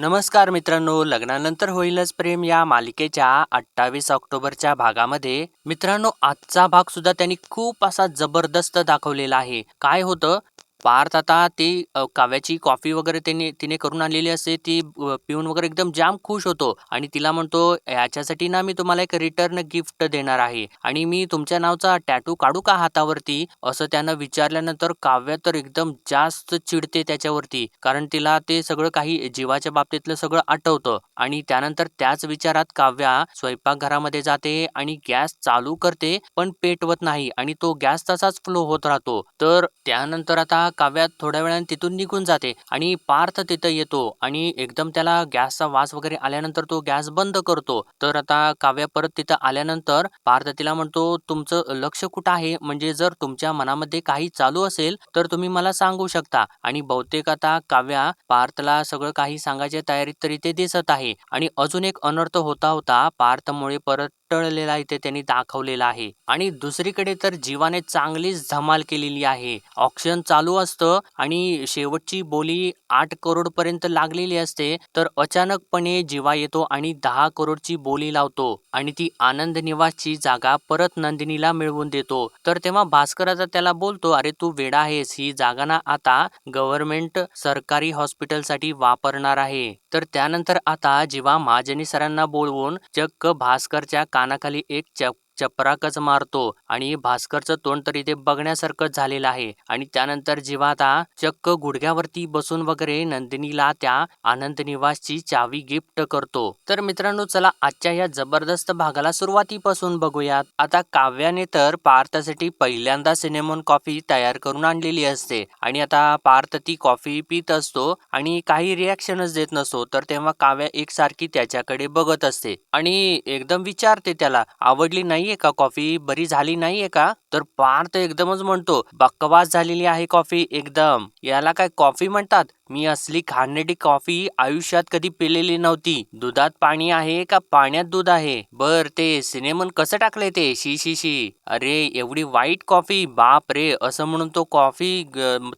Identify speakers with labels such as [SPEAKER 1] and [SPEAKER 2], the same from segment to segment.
[SPEAKER 1] नमस्कार मित्रांनो लग्नानंतर होईलच प्रेम या मालिकेच्या अठ्ठावीस ऑक्टोबरच्या भागामध्ये. मित्रांनो आजचा भाग सुद्धा त्यांनी खूप असा जबरदस्त दाखवलेला आहे. काय होतं? पार्थ आता ती अ, काव्याची कॉफी वगैरे तिने तिने करून आणलेली असते. ती पिऊन वगैरे एकदम जाम खुश होतो. आणि तिला म्हणतो याच्यासाठी ना मी तुम्हाला एक रिटर्न गिफ्ट देणार आहे. आणि मी तुमच्या नावचा टॅटू काढू का हातावरती? असं त्यानं विचारल्यानंतर काव्य तर एकदम जास्त चिडते त्याच्यावरती. कारण तिला ते सगळं काही जीवाच्या बाबतीतलं सगळं आठवतं. आणि त्यानंतर त्याच विचारात काव्या स्वयंपाकघरामध्ये जाते आणि गॅस चालू करते पण पेटवत नाही. आणि तो गॅस तसाच फ्लो होत राहतो. तर त्यानंतर आता काव्यात थोड्या वेळाने तिथून निघून जाते आणि पार्थ तिथं येतो आणि एकदम त्याला गॅसचा वास वगैरे आल्यानंतर तो गॅस बंद करतो. तर आता काव्या परत तिथं आल्यानंतर पार्थ तिला म्हणतो तुमचं लक्ष कुठं आहे? म्हणजे जर तुमच्या मनामध्ये काही चालू असेल तर तुम्ही मला सांगू शकता. आणि बहुतेक आता काव्या पार्थला सगळं काही सांगायच्या तयारीत तरी ते दिसत आहे. आणि अजून एक अनर्थ होता होता पार्थमुळे परत टळलेला इथे त्यांनी दाखवलेला आहे. आणि दुसरीकडे तर जीवाने चांगलीच धमाल केलेली आहे. ऑक्शन चालू असतं आणि शेवटची बोली आठ करोड पर्यंत लागलेली असते तर अचानकपणे जीवा येतो आणि दहा करोडची बोली लावतो आणि ती आनंद निवासची जागा परत नंदिनीला मिळवून देतो. तर तेव्हा भास्कर आता त्याला बोलतो अरे तू वेडा आहेस. ही जागा ना आता गव्हर्नमेंट सरकारी हॉस्पिटलसाठी वापरणार आहे. तर त्यानंतर आता जीवा महाजनी सरांना बोलवून चक्क भास्करच्या कानाखाली एक चप चपराकच मारतो आणि भास्करचं तोंड तर इथे बघण्यासारखं झालेलं आहे. आणि त्यानंतर जेव्हा आता चक्क गुडघ्यावरती बसून वगैरे नंदिनीला त्या आनंद निवासची चावी गिफ्ट करतो. तर मित्रांनो चला आजच्या या जबरदस्त भागाला सुरुवातीपासून बघूयात. आता काव्याने तर पार्थसाठी पहिल्यांदा सिनेमॉन कॉफी तयार करून आणलेली असते. आणि आता पार्थ ती कॉफी पित असतो आणि काही रिॲक्शनच देत नसतो. तर तेव्हा काव्या एकसारखी त्याच्याकडे बघत असते. आणि एकदम विचारते त्याला आवडली नाही नाहीये का कॉफी? बरी झाली नाहीये का? तर पार्थ एकदमच म्हणतो. बकवास झालेली आहे कॉफी एकदम. याला काय कॉफी म्हणतात? मी असली खाण्याची कॉफी आयुष्यात कधी पिलेली नव्हती. दुधात पाणी आहे का पाण्यात दूध आहे? बर ते सिनेमन कसं टाकलंय ते? शी शी शी. अरे एवढी वाईट कॉफी? बाप रे असं म्हणून तो कॉफी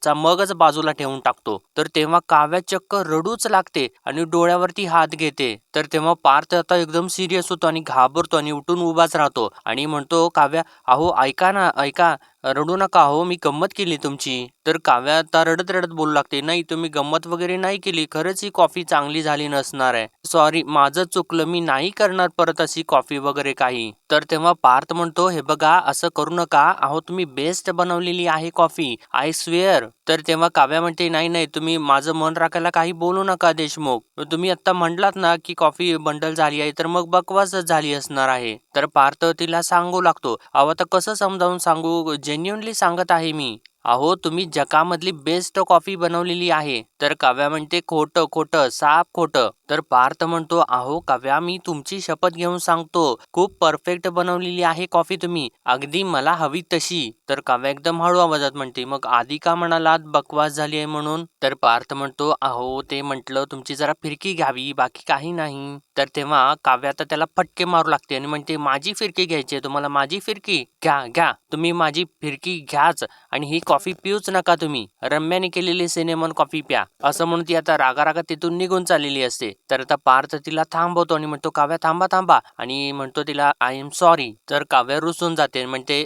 [SPEAKER 1] चा मगच बाजूला ठेवून टाकतो. तर तेव्हा काव्या चक्क रडूच लागते आणि डोळ्यावरती हात घेते. तर तेव्हा पार्थ आता एकदम सिरियस होतो आणि घाबरतो आणि उठून उभाच राहतो. आणि म्हणतो काव्या अहो ऐका ना ऐका. रडू नका हो मी गंमत केली तुमची. तर काव्या आता रडत रडत बोलू लागते. नाही तुम्ही गंमत वगैरे नाही केली खरंच ही कॉफी चांगली झाली नसणार आहे. सॉरी माझं चुकलं मी नाही करणार परत अशी कॉफी वगैरे काही. तर तेव्हा पार्थ म्हणतो हे बघा असं करू नका. अहो तुम्ही बेस्ट बनवलेली आहे कॉफी आय स्वेअर तर तेव्हा काव्या म्हणते नाही नाही तुम्ही माझं मन राखायला काही बोलू नका देशमुख. तुम्ही आता म्हटलात ना की कॉफी बंडल झाली आहे तर मग बकवासच झाली असणार आहे. तर पार्थ तिला सांगू लागतो. अहो आता कसं समजावून सांगू? जेन्युनली सांगत आहे मी. अहो तुम्ही जगामधली बेस्ट कॉफी बनवलेली आहे. तर काव्या म्हणते खोटं खोटं साप खोटं. तर पार्थ म्हणतो अहो काव्या मी तुमची शपथ घेऊन सांगतो. खूप परफेक्ट बनवलेली आहे कॉफी तुम्ही. अगदी मला हवी तशी. तर काव्या एकदम हळू आवाजात म्हणते मग आधी का म्हणालात बकवास झाली आहे म्हणून? तर पार्थ म्हणतो अहो ते म्हटलं तुमची जरा फिरकी घ्यावी बाकी काही नाही. तर तेव्हा काव्या आता त्याला फटके मारू लागते आणि म्हणते माझी फिरकी घ्यायची आहे तुम्हाला माझी फिरकी? घ्या घ्या तुम्ही माझी फिरकी घ्याच. आणि ही कॉफी पिऊच नका तुम्ही. रम्याने केलेली सिनेमन कॉफी प्या. असं म्हणून ती आता रागारागा तिथून निघून चाललेली असते. तर आता पार्थ तिला थांबवतो आणि म्हणतो काव्या थांबा थांबा. आणि म्हणतो तिला आय एम सॉरी तर काव्या रुसून जाते म्हणते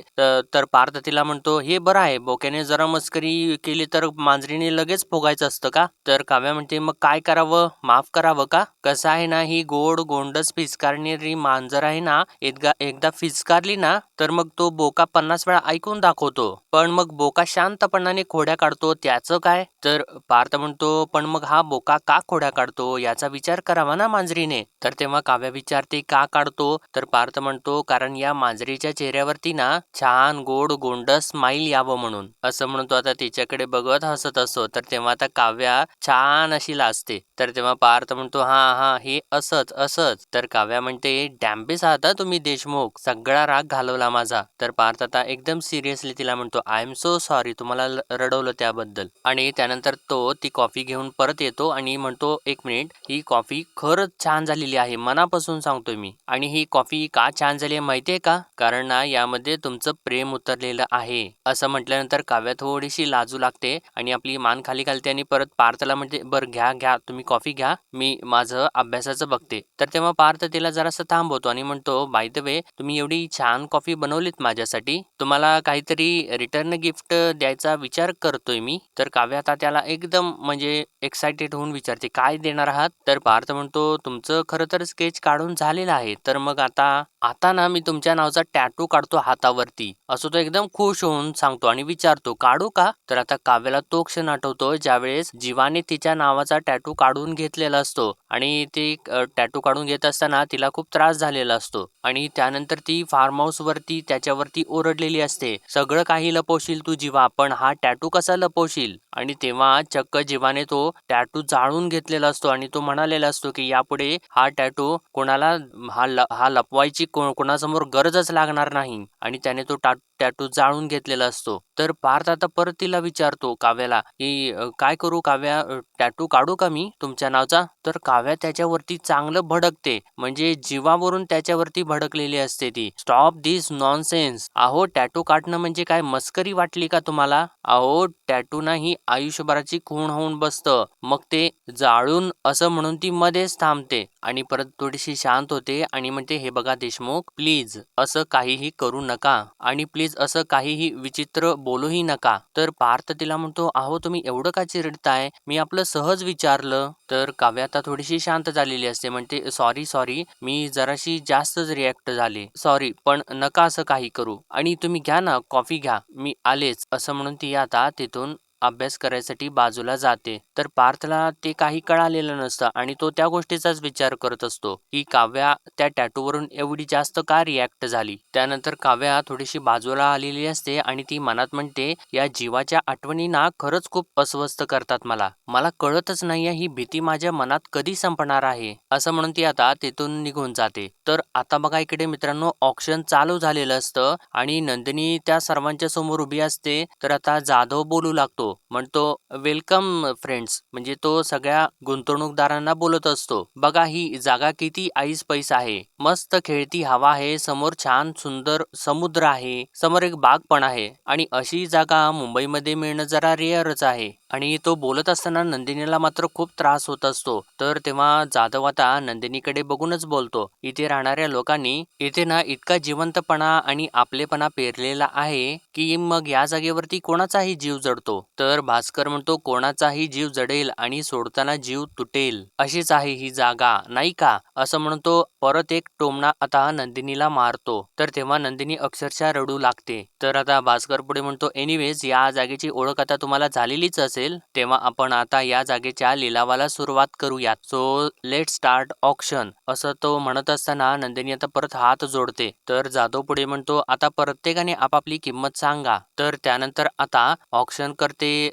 [SPEAKER 1] तर पार्थ तिला म्हणतो हे बरं आहे बोक्याने जरा मस्करी केली तर मांजरीने लगेच फोगायचं असतं का? तर काव्या म्हणते मग काय करावं? माफ करावं का? कसं आहे ना ही गोड गोंडस फिसकारणारी मांजर आहे ना एकदा एकदा फिसकारली ना तर मग तो बोका पन्नास वेळा ऐकून दाखवतो. पण मग बोका शांतपणाने खोड्या काढतो त्याचं काय? तर पार्थ म्हणतो पण मग हा बोका का खोड्या काढतो? याचा विचार करावा ना मांजरीने. तर तेव्हा काव्या विचारते का काढतो? तर पार्थ म्हणतो कारण या मांजरीच्या चेहऱ्यावरती ना छान गोड गोंड स्माईल यावं म्हणून. असं म्हणतो आता तिच्याकडे बघत हसत असतो तर तेव्हा आता काव्या छान अशी लाजते. तर तेव्हा पार्थ म्हणतो हा हा हे असंच असंच. तर काव्या म्हणते डॅम्बेस आहात तुम्ही देशमुख सगळा राग घालवला माझा. तर पार्थ आता एकदम सिरियसली तिला म्हणतो आय एम सो सॉरी तुम्हाला रडवलं त्याबद्दल. आणि त्यानंतर तो ती कॉफी घेऊन परत येतो आणि म्हणतो एक मिनिट ही कॉफी खरंच छान झालेली आहे मनापासून सांगतोय मी. आणि ही कॉफी का छान झाली आहे माहितीये का? कारण ना यामध्ये तुमचं प्रेम उतरलेलं आहे. असं म्हटल्यानंतर काव्या थोडीशी लाजू लागते आणि आपली मान खाली घालते आणि परत पार्थला म्हणते बरं घ्या घ्या तुम्ही कॉफी घ्या मी माझं अभ्यासाचं बघते. तर तेव्हा पार्थ तिला जरासं थांबवतो आणि म्हणतो बाय द वे तुम्ही एवढी छान कॉफी बनवलीत माझ्यासाठी. तुम्हाला काहीतरी रिटर्न गिफ्ट द्यायचा विचार करतोय मी. तर काव्या आता त्याला एकदम म्हणजे एक्साइटेड होऊन विचारते काय देणार आहात? तर पार्थ म्हणतो तुमचं खरं तर स्केच काढून झालेलं आहे. तर मग आता आता ना मी तुमच्या नावचा टॅटू काढतो हातावरती. असं तो एकदम खुश होऊन सांगतो आणि विचारतो काढू का? तर आता काव्याला तो क्षण आठवतो ज्यावेळेस जीवाने तिच्या नावाचा टॅटू काढून घेतलेला असतो. आणि ती टॅटू काढून घेत असताना तिला खूप त्रास झालेला असतो. आणि त्यानंतर ती फार्म हाऊस वरती त्याच्यावरती ओरडलेली असते. सगळं काही लपवशील तू जीवा पण हा टॅटू कसा लपवशील? आणि तेव्हा चक्क जीवाने तो टॅटू जाळून घेतलेला असतो आणि तो म्हणालेला असतो की यापुढे हा टॅटू कोणाला हा ल- हा लपवायची कोणासमोर गरजच लागणार नाही. आणि त्याने तो टॅटू जाळून घेतलेला असतो. तर पार्थ आता परत तिला विचारतो काव्याला की अ, काय करू काव्या? टॅटू काढू का मी तुमच्या नावचा? तर काव्या त्याच्यावरती चांगलं भडकते म्हणजे जीवावरून त्याच्यावरती भडकलेली असते ती. स्टॉप दिस नॉनसेन्स अहो टॅटू काढणं म्हणजे काय? मस्करी वाटली का तुम्हाला? अहो टॅटू नाही आयुष्यभराची खूण होऊन बसतं. मग ते जाळून असं म्हणून ती मध्येच थांबते. आणि परत थोडीशी शांत होते आणि म्हणते हे बघा देशमुख प्लीज असं काहीही करू नका आणि प्लीज असं काहीही विचित्र बोलूही नका. तर पार्थ तिला म्हणतो अहो तुम्ही एवढं का चिरडताय? मी आपलं सहज विचारलं तर काव्य आता थोडीशी शांत झालेली असते. म्हणते सॉरी सॉरी मी जराशी जास्तच रिॲक्ट झाले. सॉरी पण नका असं काही करू. आणि तुम्ही घ्या ना कॉफी घ्या. मी आलेच. असं म्हणून ती आता तिथून अभ्यास करायसाठी बाजूला जाते. तर पार्थला ते काही कळालेलं नसतं आणि तो त्या गोष्टीचाच विचार करत असतो की काव्या त्या टॅटूवरून एवढी जास्त का रिॲक्ट झाली? त्यानंतर काव्या थोडीशी बाजूला आलेली असते आणि ती मनात म्हणते या जीवाच्या आठवणींना खरंच खूप अस्वस्थ करतात मला. मला कळतच नाहीये ही भीती माझ्या मनात कधी संपणार आहे. असं म्हणून ती आता तिथून निघून जाते. तर आता बघा इकडे मित्रांनो ऑप्शन चालू झालेलं असतं आणि नंदिनी त्या सर्वांच्या समोर उभी असते. तर आता जाधव बोलू लागतो. म्हणतो वेलकम फ्रेंड्स. म्हणजे तो सगळ्या गुंतवणूकदारांना बोलत असतो बघा ही जागा किती आईस पैस आहे. मस्त खेळती हवा आहे समोर छान सुंदर समुद्र आहे समोर एक बाग पण आहे आणि अशी जागा मुंबईमध्ये मिळणं जरा रेअरच आहे. आणि तो बोलत असताना नंदिनीला मात्र खूप त्रास होत असतो. तर तेव्हा जाधव आता नंदिनीकडे बघूनच बोलतो इथे राहणाऱ्या लोकांनी इथे ना इतका जिवंतपणा आणि आपलेपणा पेरलेला आहे की मग या जागेवरती कोणाचाही जीव जडतो? तर भास्कर म्हणतो कोणाचाही जीव जडेल आणि सोडताना जीव तुटेल. अशीच आहे ही जागा नाही का? असं म्हणतो. परत एक टोमणा आता नंदिनीला मारतो. तर तेव्हा नंदिनी अक्षरशः रडू लागते. तर आता भास्कर पुढे म्हणतो एनिवेज या जागेची ओळख आता तुम्हाला झालेलीच असेल. तेव्हा आपण आता या जागेच्या लिलावाला सुरुवात करूयात. सो लेट स्टार्ट ऑक्शन असं तो म्हणत असताना नंदिनी आता परत हात जोडते. तर जाधव पुढे म्हणतो आता प्रत्येकाने आपापली किंमत सांगा. तर त्यानंतर आता ऑक्शन करते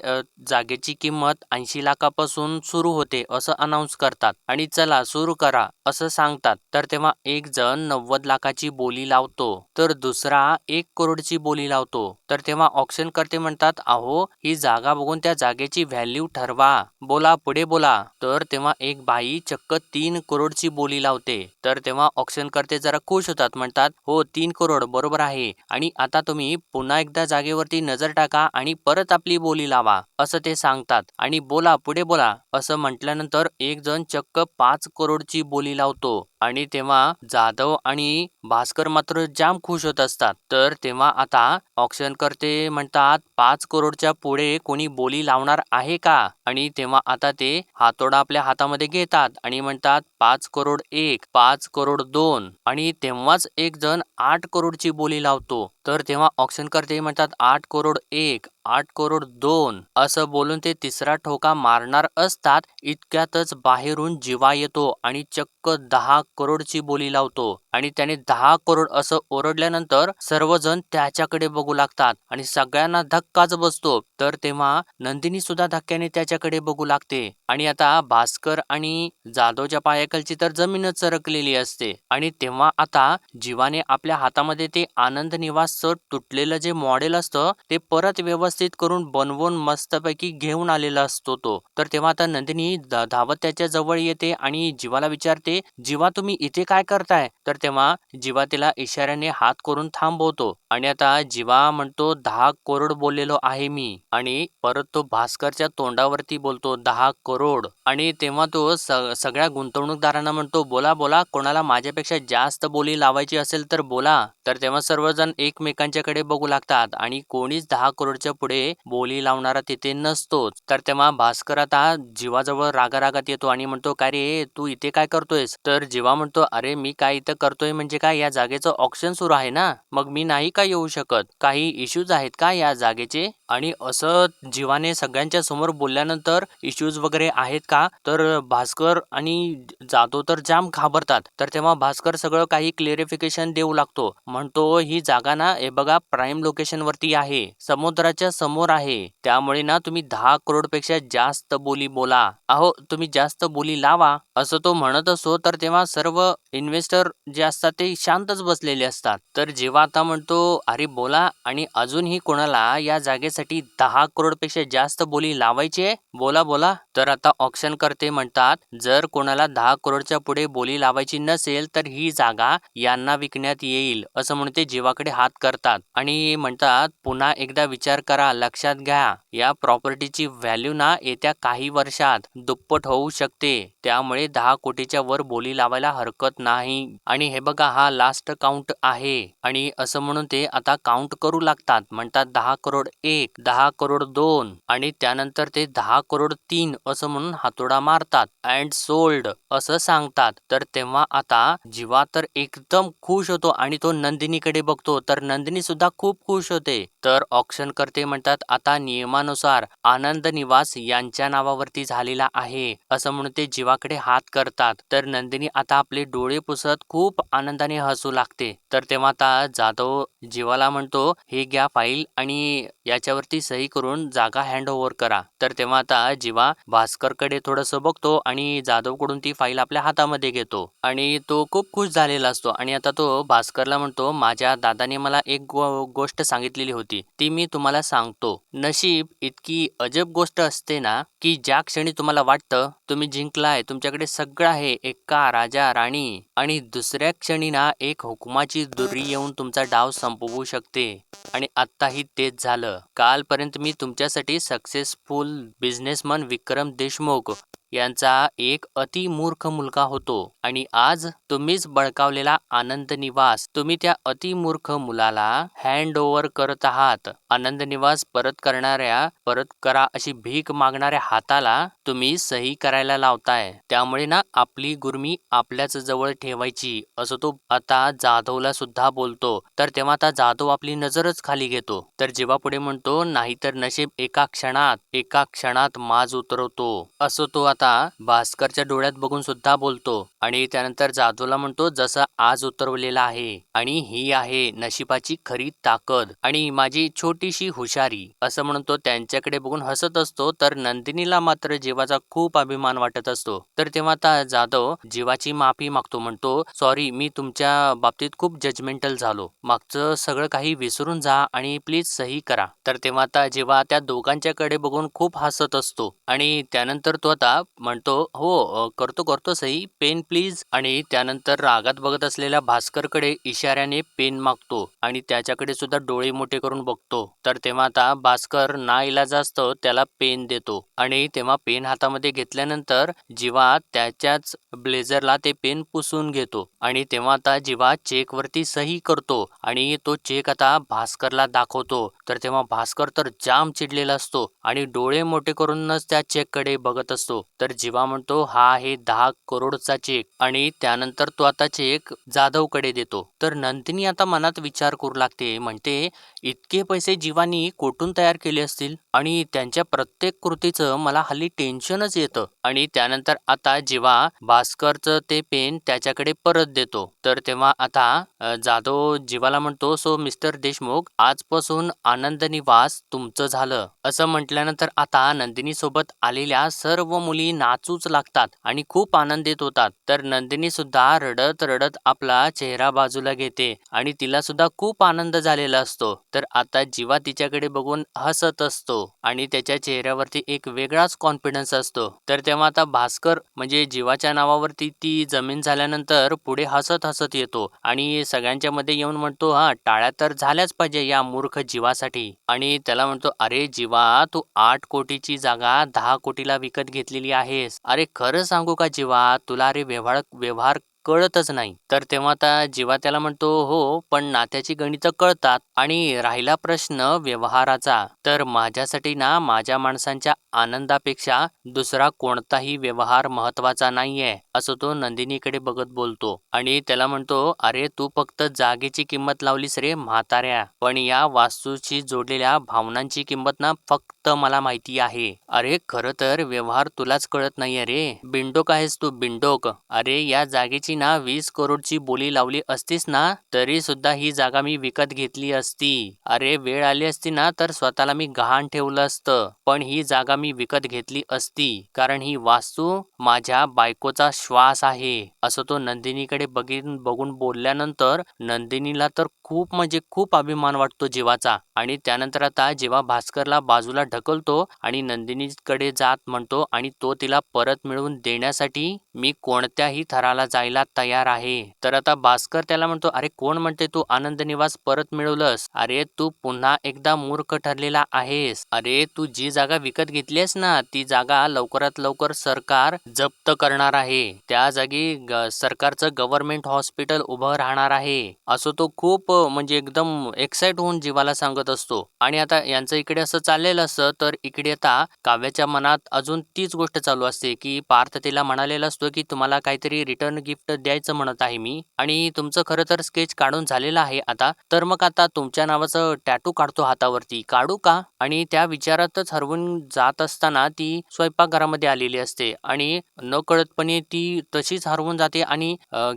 [SPEAKER 1] जागेची किंमत ऐंशी लाखापासून सुरू होते असं अनाऊन्स करतात. आणि चला सुरू करा असं सांगतात. तर तेव्हा एक जण नव्वद लाखाची बोली लावतो. तर दुसरा एक करोडची बोली लावतो. तर तेव्हा ऑक्शन करते म्हणतात अहो ही जागा बघून त्या जागेची व्हॅल्यू ठरवा. बोला पुढे बोला. तर तेव्हा एक बाई चक्क तीन करोडची बोली लावते. तर तेव्हा ऑक्शन करते जरा खुश होतात म्हणतात हो तीन करोड बरोबर आहे. आणि आता तुम्ही पुन्हा एकदा जागेवरती नजर टाका आणि परत आपली बोली लावा. असं ते सांगतात. आणि बोला पुढे बोला. असं म्हटल्यानंतर एक जण चक्क पाच करोडची बोली लावतो. आणि तेव्हा जाधव आणि भास्कर मात्र जाम खुश होत असतात. तर तेव्हा आता ऑक्शन करते म्हणतात पाच करोडच्या पुढे कोणी बोली लावणार आहे का? आणि तेव्हा आता ते हातोडा आपल्या हातामध्ये घेतात आणि म्हणतात पाच करोड एक पाच करोड दोन आणि तेव्हाच एक जण आठ करोडची बोली लावतो. तर तेव्हा ऑक्शन करते म्हणतात आठ करोड एक आठ करोड दोन असं बोलून ते तिसरा ठोका मारणार असतात. इतक्यातच बाहेरून जिवा येतो आणि चक्क दहा करोडची बोली लावतो. आणि त्याने दहा करोड असं ओरडल्यानंतर सर्वजण त्याच्याकडे बघू लागतात आणि सगळ्यांना धक्काच बसतो. तर तेव्हा नंदिनी सुद्धा धक्क्याने त्याच्याकडे बघू लागते. आणि आता भास्कर आणि जाधवच्या पायाखालची तर जमीनच सरकलेली असते. आणि तेव्हा आता जीवाने आपल्या हातामध्ये ते आनंद निवासचं तुटलेलं जे मॉडेल असतं ते परत व्यवस्थित करून बनवून मस्तपैकी घेऊन आलेला असतो तो. तर तेव्हा आता नंदिनी धावत त्याच्याजवळ येते आणि जीवाला विचारते जीवा तुम्ही इथे काय करताय? तर तेव्हा जीवा तिला इशाऱ्याने हात करून थांबवतो. आणि आता जीवा म्हणतो दहा करोड बोललेलो आहे मी. आणि परत तो भास्करच्या तोंडावरती बोलतो दहा करोड. आणि तेव्हा तो सगळ्या गुंतवणूकदारांना म्हणतो बोला बोला कोणाला माझ्यापेक्षा जास्त बोली लावायची असेल तर बोला. तर तेव्हा सर्वजण एकमेकांच्याकडे बघू लागतात आणि कोणीच दहा करोडच्या पुढे बोली लावणारा तिथे नसतोच. तर तेव्हा भास्कर आता जीवाजवळ रागारागात येतो आणि म्हणतो काय रे तू इथे काय करतोयस? तर जीवा म्हणतो अरे मी काय इथं करतो करतोय म्हणजे काय? या जागेचं ऑप्शन सुरू आहे ना? मग मी नाही का येऊ शकत? काही इश्यूज आहेत का या जागेचे? आणि असं जीवाने सगळ्यांच्या समोर बोलल्यानंतर इश्यूज वगैरे आहेत का? तर भास्कर आणि जाधव तर जाम घाबरतात. तर तेव्हा भास्कर सगळं काही क्लिअरिफिकेशन देऊ लागतो. म्हणतो ही जागा ना हे बघा प्राईम लोकेशन वरती आहे. समुद्राच्या समोर आहे. त्यामुळे ना तुम्ही दहा करोडपेक्षा जास्त बोली बोला. अहो तुम्ही जास्त बोली लावा. असं तो म्हणत असो तर तेव्हा सर्व इन्व्हेस्टर जे असतात ते शांतच बसलेले असतात. तर जेव्हा आता म्हणतो अरे बोला. आणि अजूनही कोणाला या करण्यासाठी दहा करोडपेक्षा जास्त बोली लावायचे बोला बोला. तर आता ऑप्शन करते म्हणतात जर कोणाला दहा करोडच्या पुढे बोली लावायची नसेल तर ही जागा यांना विकण्यात येईल असं म्हणून ते जीवाकडे हात करतात. आणि म्हणतात पुन्हा एकदा विचार करा लक्षात घ्या. या प्रॉपर्टीची व्हॅल्यू ना येत्या काही वर्षात दुप्पट होऊ शकते. त्यामुळे दहा कोटीच्या वर बोली लावायला हरकत नाही. आणि हे बघा हा लास्ट काउंट आहे. आणि असं म्हणून ते आता काउंट करू लागतात. म्हणतात दहा करोड एक. एक दहा करोड दोन आणि त्यानंतर ते दहा करोड तीन असं म्हणून हातोडा मारतात. अँड सोल्ड असं सांगतात. तर तेव्हा आता जीवा तर एकदम खुश होतो आणि तो नंदिनीकडे बघतो. तर नंदिनी सुद्धा खूप खुश होते. तर ऑप्शन करते म्हणतात आता नियमानुसार आनंद निवास यांच्या नावावरती झालेला आहे. असं म्हणून ते जीवाकडे हात करतात. तर नंदिनी आता आपले डोळे पुसत खूप आनंदाने हसू लागते. तर तेव्हा आता जाधव जीवाला म्हणतो हे घ्या फाईल आणि याच्यावरती सही करून जागा हँड ओव्हर करा. तर तेव्हा आता जीवा भास्करकडे थोडंसं बघतो आणि आणि जाधवकडून ती फाईल आपल्या हातामध्ये घेतो. आणि तो खूप खुश झालेला असतो. आणि आता तो भास्करला म्हणतो माझ्या दादाने मला एक गो गोष्ट सांगितलेली होती. ती मी तुम्हाला सांगतो. नशीब इतकी अजब गोष्ट असते ना की ज्या क्षणी तुम्हाला वाटतं तुम्ही जिंकलाय. तुमच्याकडे सगळं आहे. एका राजा राणी आणि दुसऱ्या क्षणी ना एक हुकुमाची दुरी येऊन तुमचा डाव संपवू शकते. आणि आत्ताही तेच झालं. कालपर्यंत मी तुमच्यासाठी सक्सेसफुल बिझनेसमन विक्रम देशमुख यांचा एक अतिमूर्ख मुलगा होतो आणि आज तुम्हीच बळकावलेला आनंद निवास तुम्ही त्या अतिमूर्ख मुलाला हँड ओव्हर करत आहात. आनंद निवास परत करणाऱ्या परत करा अशी भीक मागणाऱ्या हाताला तुम्ही सही करायला लावताय. त्यामुळे ना आपली गुरमी आपल्याच जवळ ठेवायची असं तो आता जाधवला सुद्धा बोलतो. तर तेव्हा आता जाधव आपली नजरच खाली घेतो. तर जेव्हा पुढे म्हणतो नाहीतर नशीब एका क्षणात एका क्षणात माज उतरवतो असं तो आता भास्करच्या डोळ्यात बघून सुद्धा बोलतो आणि त्यानंतर जाधवला म्हणतो जसं आज उतरवलेला आहे आणि ही आहे नशिबाची खरी ताकद आणि माझी छोटीशी हुशारी असं म्हणून तो त्यांच्याकडे बघून हसत असतो तर नंदिनीला मात्र जीवाचा खूप अभिमान वाटत असतो. तर तेव्हा आता जाधव जीवाची माफी मागतो म्हणतो सॉरी मी तुमच्या बाबतीत खूप जजमेंटल झालो. मागचं सगळं काही विसरून जा आणि प्लीज सही करा. तर तेव्हा आता जेव्हा त्या दोघांच्याकडे बघून खूप हसत असतो आणि त्यानंतर तो आता म्हणतो हो अ, करतो करतो सही पेन प्लीज आणि त्यानंतर रागात बघत असलेल्या भास्करकडे इशाऱ्याने पेन मागतो आणि त्याच्याकडे सुद्धा डोळे मोठे करून बघतो. तर तेव्हा आता भास्कर ना असतो त्याला पेन देतो. आणि तेव्हा पेन हातामध्ये घेतल्यानंतर जिवा त्याच्याच ब्लेझरला ते पेन पुसून घेतो. आणि तेव्हा आता जिवा चेकवरती सही करतो आणि तो चेक आता भास्करला दाखवतो. तर तेव्हा भास्कर तर जाम चिडलेला असतो आणि डोळे मोठे करूनच त्या चेककडे बघत असतो. तर तर जीवा म्हणतो हा आहे दहा करोडचा चेक आणि त्यानंतर तो आता चेक जाधवकडे देतो. तर नंदिनी आता मनात विचार करू लागते म्हणते इतके पैसे जीवानी कोठून तयार केले असतील? आणि त्यांच्या प्रत्येक कृतीचं मला हल्ली टेन्शनच येतं. आणि त्यानंतर आता जीवा भास्करचं ते पेन त्याच्याकडे परत देतो. तर तेव्हा आता जाधव जीवाला म्हणतो सो मिस्टर देशमुख आजपासून आनंद निवास तुमचं झालं. असं म्हटल्यानंतर आता नंदिनी सोबत आलेल्या सर्व मुली नाचूच लागतात आणि खूप आनंदित होतात. तर नंदिनी सुद्धा रडत रडत आपला चेहरा बाजूला घेते आणि तिला सुद्धा खूप आनंद झालेला असतो. तर आता जीवा तिच्याकडे बघून हसत असतो आणि त्याच्या चेहऱ्यावरती एक वेगळाच कॉन्फिडन्स असतो. तर तेव्हा आता भास्कर म्हणजे जीवाच्या नावावरती ती जमीन झाल्यानंतर पुढे हसत हसत येतो आणि सगळ्यांच्या मध्ये येऊन म्हणतो हा टाळ्या तर झाल्याच पाहिजे या मूर्ख जीवासाठी. आणि त्याला म्हणतो अरे जीवा तू आठ कोटीची जागा दहा कोटीला विकत घेतलेली आहे. आहेस. अरे खरं सांगू का जीवा तुला अरे व्यवहार व्यवहार कळतच नाही. तर तेव्हा आता जीवा त्याला म्हणतो हो पण नात्याची गणितं कळतात आणि राहिला प्रश्न व्यवहाराचा. तर माझ्यासाठी ना माझ्या माणसांच्या आनंदापेक्षा दुसरा कोणताही व्यवहार महत्त्वाचा नाहीये असं तो नंदिनीकडे बघत बोलतो. आणि त्याला म्हणतो अरे तू फक्त जागेची किंमत लावलीस रे म्हाताऱ्या. पण या वास्तूशी जोडलेल्या भावनांची किंमत ना फक्त मला माहिती आहे. अरे खर तर व्यवहार तुलाच कळत नाहीये रे. बिंडोक आहेस तू बिंडोक. अरे या जागेची ना वीस करोडची बोली लावली असतीस ना तरी सुद्धा ही जागा मी विकत घेतली असती. अरे वेळ आली असती ना तर स्वतःला मी गहाण ठेवलं असतं. पण ही जागा मी विकत घेतली असती कारण ही वास्तू माझ्या बायकोचा श्वास आहे असं तो नंदिनीकडे बघीन बघून बोलल्यानंतर नंदिनीला तर खूप म्हणजे खूप अभिमान वाटतो जीवाचा. आणि त्यानंतर आता जेव्हा भास्करला बाजूला ढकलतो आणि नंदिनीकडे जात म्हणतो आणि तो तिला परत मिळवून देण्यासाठी मी कोणत्याही थराला जायला तयार आहे. तर आता भास्कर त्याला म्हणतो अरे कोण म्हणते तू आनंद निवास परत मिळवलंस? अरे तू पुन्हा एकदा मूर्ख ठरलेला आहेस. अरे तू जी जागा विकत घेतली घेतलीस ना ती जागा लवकरात लवकर सरकार जप्त करणार आहे. त्या जागी सरकारचं गव्हर्नमेंट हॉस्पिटल उभं राहणार आहे. असं तो खूप म्हणजे एकदम एक्साइट होऊन जीवाला सांगत असतो. आणि आता यांचं इकडे असं चाललेलं असतं तर इकडे आता काव्याच्या मनात अजून तीच गोष्ट चालू असते की पार्थ तिला म्हणालेला असतो की तुम्हाला काहीतरी रिटर्न गिफ्ट द्यायचं म्हणत आहे मी. आणि तुमचं खरं तर स्केच काढून झालेलं आहे आता. तर मग आता तुमच्या नावाचं टॅटू काढतो हातावरती. काढू का? आणि त्या विचारातच हरवून जात असताना ती स्वयंपाकघरामध्ये आलेली असते आणि नकळतपणे ती तशीच हरवून जाते आणि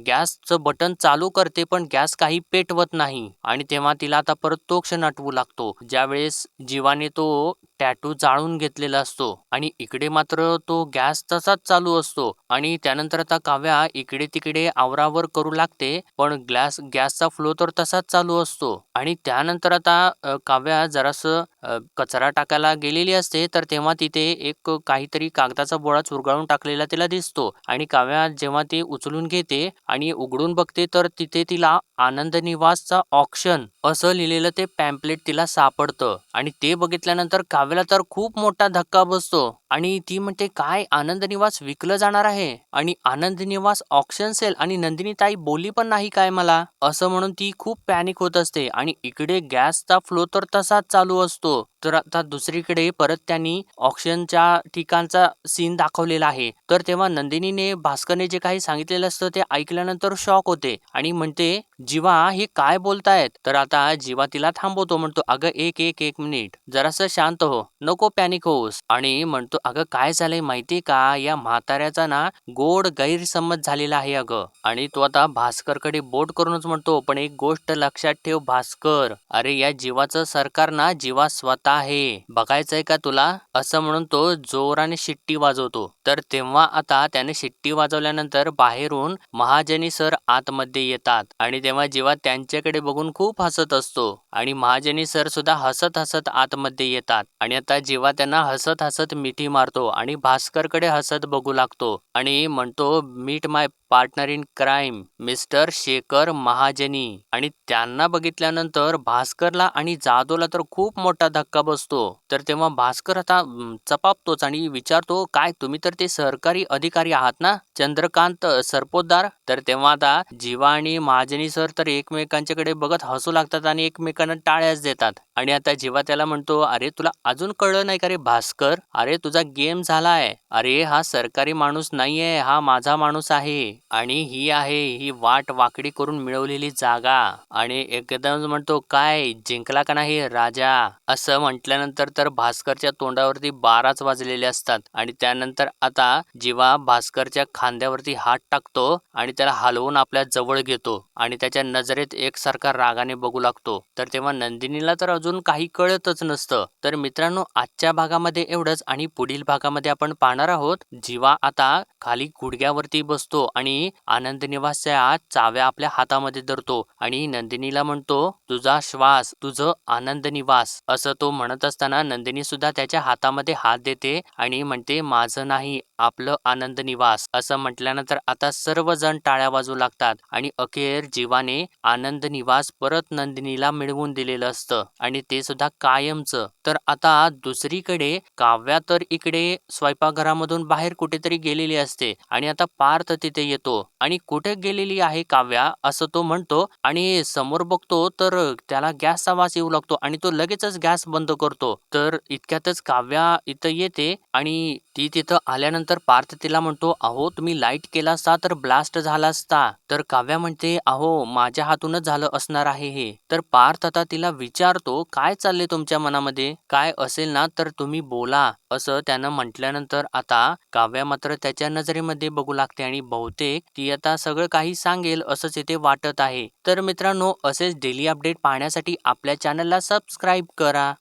[SPEAKER 1] गॅसचं बटन चालू करते पण गॅस काही पेटवत नाही आणि तेव्हा तिला आता परत तो क्षण आठवू लागतो. ज्यावेळेस जीवाने तो टॅटू जाळून घेतलेला असतो आणि इकडे मात्र तो गॅस तसाच चालू असतो आणि त्यानंतर आता काव्या इकडे तिकडे आवरावर करू लागते पण ग्लास गॅसचा फ्लो तर तसाच चालू असतो. आणि त्यानंतर आता काव्या जरासं कचरा टाकायला गेलेली असते तर तेव्हा तिथे एक काहीतरी कागदाचा बोळा चुरगाळून टाकलेला तिला दिसतो. आणि काव्या जेव्हा ते उचलून घेते आणि उघडून बघते तर तिथे तिला आनंद निवासचा ऑप्शन असं लिहिलेलं ते पॅम्पलेट तिला सापडतं. आणि ते बघितल्यानंतर काव्या काव्याला तर खूप मोठा धक्का बसतो. आणि ती म्हणते काय आनंद निवास विकलं जाणार आहे? आणि आनंद निवास ऑप्शन सेल आणि नंदिनी ताई बोलली पण नाही काय मला? असं म्हणून ती खूप पॅनिक होत असते. आणि इकडे गॅसचा फ्लो तर तसाच चालू असतो. तर आता दुसरीकडे परत त्यांनी ऑप्शनच्या ठिकाणचा सीन दाखवलेला आहे. तर तेव्हा नंदिनीने भास्करने जे काही सांगितलेलं असतं ते ऐकल्यानंतर शॉक होते. आणि म्हणते जीवा हे काय बोलतायत? तर आता जीवा तिला थांबवतो. म्हणतो अगं एक एक एक मिनिट. जरासं शांत हो. नको पॅनिक होऊस. आणि म्हणतो अगं काय झालंय माहितीये का? या म्हाताऱ्याचा ना गोड गैरसमज झालेला आहे अगं. आणि तो आता भास्करकडे बोट करूनच म्हणतो पण एक गोष्ट लक्षात ठेव भास्कर. अरे या जीवाचं सरकार ना जीवा स्वतः आहे. बघायचंय का तुला? असं म्हणून तो जोराने शिट्टी वाजवतो. तर तेव्हा आता त्याने शिट्टी वाजवल्यानंतर बाहेरून महाजनी सर आतमध्ये येतात. आणि तेव्हा जीवा त्यांच्याकडे बघून खूप हसत असतो. आणि महाजनी सर सुद्धा हसत हसत आतमध्ये येतात. आणि आता जीवा त्यांना हसत हसत मिठी मारतो आणि भास्करकडे हसत बघू लागतो आणि म्हणतो meet my partner in crime mister Shekhar Mahajani. आणि त्यांना बघितल्यानंतर भास्करला आणि जाधवला तर खूप मोठा धक्का बसतो. तर तेव्हा भास्कर आता चपापतोच आणि विचारतो काय तुम्ही तर ते सरकारी अधिकारी आहात ना? चंद्रकांत सरपोतदार? तर तेव्हा आता जीवा आणि महाजनी सर तर एकमेकांच्याकडे बघत हसू लागतात आणि एकमेकांना टाळ्याच देतात. आणि आता जेव्हा त्याला म्हणतो अरे तुला अजून कळलं नाही का रे भास्कर? अरे तुझा गेम झाला आहे अरे हा सरकारी माणूस नाहीये. हा माझा माणूस आहे. आणि ही आहे. ही वाट वाकडी करून मिळवलेली जागा. आणि एकदम म्हणतो काय जिंकला का नाही राजा? असं म्हटल्यानंतर तर भास्करच्या तोंडावरती बाराच वाजलेले असतात. आणि त्यानंतर आता जेव्हा भास्करच्या खांद्यावरती हात टाकतो आणि त्याला हलवून आपल्या जवळ घेतो. आणि त्याच्या नजरेत एकसारखा रागाने बघू लागतो. तर तेव्हा नंदिनीला तर अजून काही कळतच नसतं. तर मित्रांनो आजच्या भागामध्ये एवढंच आणि पुढील भागामध्ये आपण पाहणार आहोत जीवा आता खाली गुडघ्यावरती बसतो आणि आनंद निवासच्या चाव्या आपल्या हातामध्ये धरतो आणि नंदिनीला म्हणतो तुझा श्वास तुझं आनंद निवास असं तो म्हणत असताना नंदिनी सुद्धा त्याच्या हातामध्ये हात देते आणि म्हणते माझं नाही आपलं आनंद निवास असं म्हटल्यानंतर आता सर्वजण टाळ्या वाजू लागतात आणि अखेर जीवाने आनंद निवास परत नंदिनीला मिळवून दिलेलं असतं आणि ते सुद्धा कायमचं. तर आता दुसरीकडे काव्या तर इकडे स्वयंपाकघरामधून बाहेर कुठेतरी गेलेली असते आणि आता पार्थ तिथे येतो. आणि कुठे गेलेली आहे काव्या? असं तो म्हणतो आणि समोर बघतो तर त्याला गॅसचा वास येऊ लागतो आणि तो लगेचच गॅस बंद करतो. तर इतक्यातच काव्या इथं येते आणि ती तिथं आल्यानंतर पार्थ तिला म्हणतो अहो तुम्ही लाइट केला असता तर ब्लास्ट झाला असता तर काव्या म्हणते अहो माझ्या हातूनच झालं असणार आहे हे. तर पार्थ आता तिला विचारतो काय चालले तुमच्या मनामध्ये? काय असेल ना तर तुम्ही बोला. असं त्यानं म्हटल्यानंतर आता काव्या मात्र त्याच्या नजरेमध्ये बघू लागते आणि बहुतेक ती आता सगळं काही सांगेल असंच इथे वाटत आहे. तर मित्रांनो असेच डेली अपडेट पाहण्यासाठी आपल्या चॅनलला सबस्क्राईब करा.